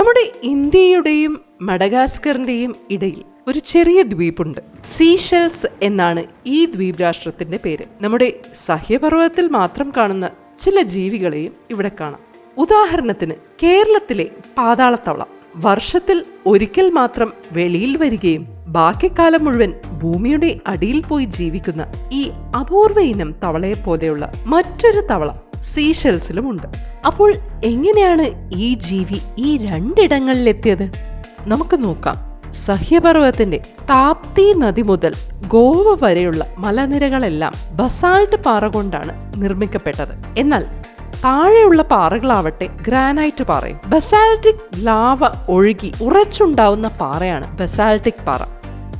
നമ്മുടെ ഇന്ത്യയുടെയും മഡഗാസ്കറിന്റെയും ഇടയിൽ ഒരു ചെറിയ ദ്വീപുണ്ട്. സീഷെൽസ് എന്നാണ് ഈ ദ്വീപ് രാഷ്ട്രത്തിന്റെ പേര്. നമ്മുടെ സഹ്യപർവതത്തിൽ മാത്രം കാണുന്ന ചില ജീവികളെയും ഇവിടെ കാണാം. ഉദാഹരണത്തിന് കേരളത്തിലെ പാതാളത്തവള. വർഷത്തിൽ ഒരിക്കൽ മാത്രം വെളിയിൽ വരികയും ബാക്കിക്കാലം മുഴുവൻ ഭൂമിയുടെ അടിയിൽ പോയി ജീവിക്കുന്ന ഈ അപൂർവ ഇനം തവളയെ പോലെയുള്ള മറ്റൊരു തവള സീഷെൽസിലുമുണ്ട് അപ്പോൾ എങ്ങനെയാണ് ഈ ജീവി ഈ രണ്ടിടങ്ങളിലെത്തിയത്? നമുക്ക് നോക്കാം. സഹ്യപർവതത്തിന്റെ താപ്തി നദി മുതൽ ഗോവ വരെയുള്ള മലനിരകളെല്ലാം ബസാൾട്ട് പാറ കൊണ്ടാണ് നിർമ്മിക്കപ്പെട്ടത്. എന്നാൽ താഴെയുള്ള പാറകളാവട്ടെ ഗ്രാനൈറ്റ് പാറയും ബസാൾട്ടിക് ലാവ ഒഴുകി ഉറച്ചുണ്ടാവുന്ന പാറയാണ് ബസാൾട്ടിക് പാറ.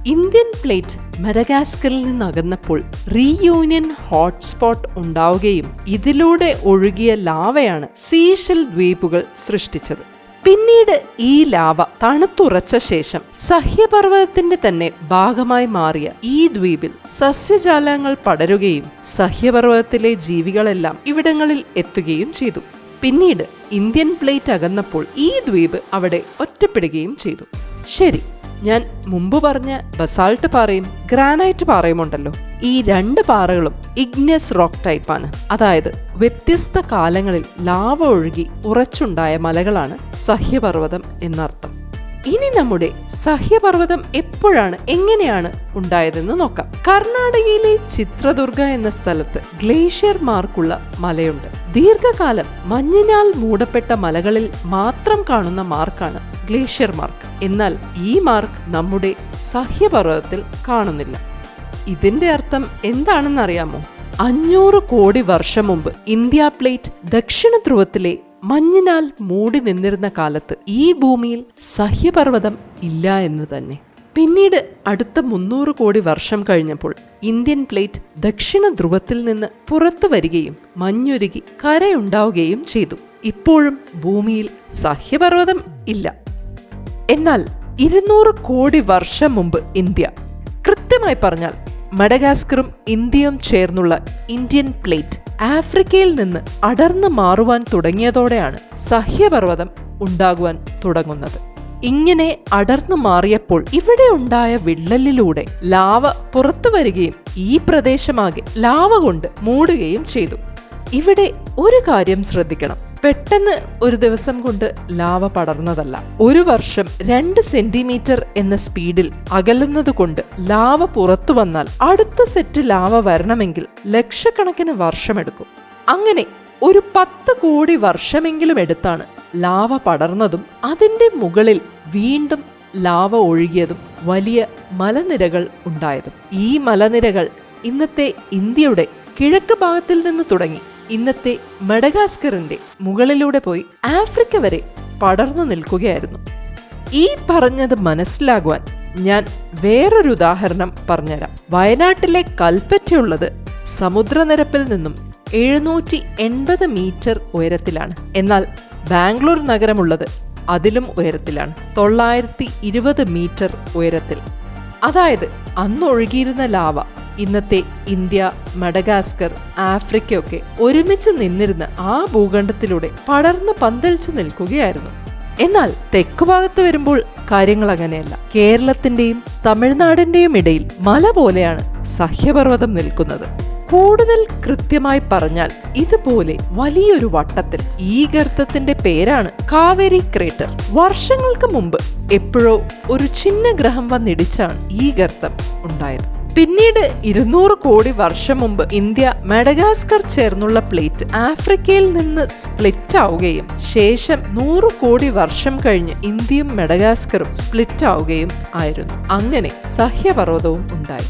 ഇന്ത്യൻ പ്ലേറ്റ് മഡഗാസ്കറിൽ നിന്നകന്നപ്പോൾ റീയൂണിയൻ ഹോട്ട്സ്പോട്ട് ഉണ്ടാവുകയും ഇതിലൂടെ ഒഴുകിയ ലാവയാണ് സീഷൽ ദ്വീപുകൾ സൃഷ്ടിച്ചത്. പിന്നീട് ഈ ലാവ തണുത്തുറച്ച ശേഷം സഹ്യപർവതത്തിന്റെ തന്നെ ഭാഗമായി മാറിയ ഈ ദ്വീപിൽ സസ്യജാലങ്ങൾ പടരുകയും സഹ്യപർവതത്തിലെ ജീവികളെല്ലാം ഇവിടങ്ങളിൽ എത്തുകയും ചെയ്തു. പിന്നീട് ഇന്ത്യൻ പ്ലേറ്റ് അകന്നപ്പോൾ ഈ ദ്വീപ് അവിടെ ഒറ്റപ്പെടുകയും ചെയ്തു. ശരി. ഞാൻ മുമ്പ് പറഞ്ഞ ബസാൾട്ട് പാറയും ഗ്രാനൈറ്റ് പാറയും ഉണ്ടല്ലോ ഈ രണ്ട് പാറകളും ഇഗ്നസ് റോക്ക് ടൈപ്പാണ്. അതായത് വ്യത്യസ്ത കാലങ്ങളിൽ ലാവ ഒഴുകി ഉറച്ചുണ്ടായ മലകളാണ് സഹ്യപർവതം എന്നർത്ഥം. ഇനി നമ്മുടെ സഹ്യപർവതം എപ്പോഴാണ് എങ്ങനെയാണ് ഉണ്ടായതെന്ന് നോക്കാം. കർണാടകയിലെ ചിത്രദുർഗ എന്ന സ്ഥലത്ത് ഗ്ലേഷ്യർ മാർക്കുള്ള മലയുണ്ട്. ദീർഘകാലം മഞ്ഞിനാൽ മൂടപ്പെട്ട മലകളിൽ മാത്രം കാണുന്ന മാർക്കാണ് ഗ്ലേഷ്യർ മാർക്ക്. എന്നാൽ ഈ മാർക്ക് നമ്മുടെ സഹ്യപർവതത്തിൽ കാണുന്നില്ല. ഇതിന്റെ അർത്ഥം എന്താണെന്നറിയാമോ? അഞ്ഞൂറ് കോടി വർഷം മുമ്പ് ഇന്ത്യ പ്ലേറ്റ് ദക്ഷിണ ധ്രുവത്തിലെ മഞ്ഞിനാൽ മൂടി നിന്നിരുന്ന കാലത്ത് ഈ ഭൂമിയിൽ സഹ്യപർവതം ഇല്ല എന്ന് തന്നെ. പിന്നീട് അടുത്ത മുന്നൂറ് കോടി വർഷം കഴിഞ്ഞപ്പോൾ ഇന്ത്യൻ പ്ലേറ്റ് ദക്ഷിണ ധ്രുവത്തിൽ നിന്ന് പുറത്തു വരികയും മഞ്ഞുരുകി കരയുണ്ടാവുകയും ചെയ്തു. ഇപ്പോഴും ഭൂമിയിൽ സഹ്യപർവതം ഇല്ല. എന്നാൽ ഇരുന്നൂറ് കോടി വർഷം മുമ്പ് ഇന്ത്യ. കൃത്യമായി പറഞ്ഞാൽ മഡഗാസ്കറും ഇന്ത്യയും ചേർന്നുള്ള ഇന്ത്യൻ പ്ലേറ്റ് ആഫ്രിക്കയിൽ നിന്ന് അടർന്നു മാറുവാൻ തുടങ്ങിയതോടെയാണ് സഹ്യപർവതം ഉണ്ടാകുവാൻ തുടങ്ങുന്നത്. ഇങ്ങനെ അടർന്നു മാറിയപ്പോൾ ഇവിടെ ഉണ്ടായ വിള്ളലിലൂടെ ലാവ പുറത്തു വരികയും ഈ പ്രദേശമാകെ ലാവ കൊണ്ട് മൂടുകയും ചെയ്തു. ഇവിടെ ഒരു കാര്യം ശ്രദ്ധിക്കണം. പെട്ടെന്ന് ഒരു ദിവസം കൊണ്ട് ലാവ പടർന്നതല്ല. ഒരു വർഷം രണ്ട് സെന്റിമീറ്റർ എന്ന സ്പീഡിൽ അകലുന്നത് കൊണ്ട് ലാവ പുറത്തു വന്നാൽ അടുത്ത സെറ്റ് ലാവ വരണമെങ്കിൽ ലക്ഷക്കണക്കിന് വർഷമെടുക്കും. അങ്ങനെ ഒരു പത്ത് കോടി വർഷമെങ്കിലും എടുത്താണ് ലാവ പടർന്നതും അതിന്റെ മുകളിൽ വീണ്ടും ലാവ ഒഴുകിയതും വലിയ മലനിരകൾ ഉണ്ടായതും. ഈ മലനിരകൾ ഇന്നത്തെ ഇന്ത്യയുടെ കിഴക്ക് ഭാഗത്തിൽ നിന്ന് തുടങ്ങി ഇന്നത്തെ മെഡഗാസ്കറിന്റെ മുകളിലൂടെ പോയി ആഫ്രിക്ക വരെ പടർന്നു നിൽക്കുകയായിരുന്നു. ഈ പറഞ്ഞത് മനസ്സിലാകുവാൻ ഞാൻ വേറൊരു ഉദാഹരണം പറഞ്ഞുതരാം. വയനാട്ടിലെ കൽപ്പറ്റയുള്ളത് സമുദ്രനിരപ്പിൽ നിന്നും എഴുന്നൂറ്റി എൺപത് മീറ്റർ ഉയരത്തിലാണ്. എന്നാൽ ബാംഗ്ലൂർ നഗരമുള്ളത് അതിലും ഉയരത്തിലാണ്. തൊള്ളായിരത്തി ഇരുപത് മീറ്റർ ഉയരത്തിൽ. അതായത് അന്ന് ഒഴുകിയിരുന്ന ലാവ ഇന്നത്തെ ഇന്ത്യ മഡഗാസ്കർ ആഫ്രിക്കയൊക്കെ ഒരുമിച്ച് നിന്നിരുന്ന ആ ഭൂഖണ്ഡത്തിലൂടെ പടർന്ന് പന്തലിച്ചു നിൽക്കുകയായിരുന്നു. എന്നാൽ തെക്കു ഭാഗത്ത് വരുമ്പോൾ കാര്യങ്ങൾ അങ്ങനെയല്ല. കേരളത്തിന്റെയും തമിഴ്നാടിന്റെയും ഇടയിൽ മല പോലെയാണ് സഹ്യപർവതം നിൽക്കുന്നത്. കൂടുതൽ കൃത്യമായി പറഞ്ഞാൽ ഇതുപോലെ വലിയൊരു വട്ടത്തിൽ ഈ ഗർത്തത്തിന്റെ പേരാണ് കാവേരി ക്രേറ്റർ. വർഷങ്ങൾക്ക് മുമ്പ് എപ്പോഴോ ഒരു ചിഹ്ന ഗ്രഹം വന്നിടിച്ചാണ് ഈ ഗർത്തം ഉണ്ടായത്. പിന്നീട് ഇരുന്നൂറ് കോടി വർഷം മുമ്പ് ഇന്ത്യ മെഡഗാസ്കർ ചേർന്നുള്ള പ്ലേറ്റ് ആഫ്രിക്കയിൽ നിന്ന് സ്പ്ലിറ്റ് ആവുകയും ശേഷം നൂറ് കോടി വർഷം കഴിഞ്ഞ് ഇന്ത്യയും മെഡഗാസ്കറും സ്പ്ലിറ്റ് ആവുകയും ആയിരുന്നു. അങ്ങനെ സഹ്യപർവതവും ഉണ്ടായി.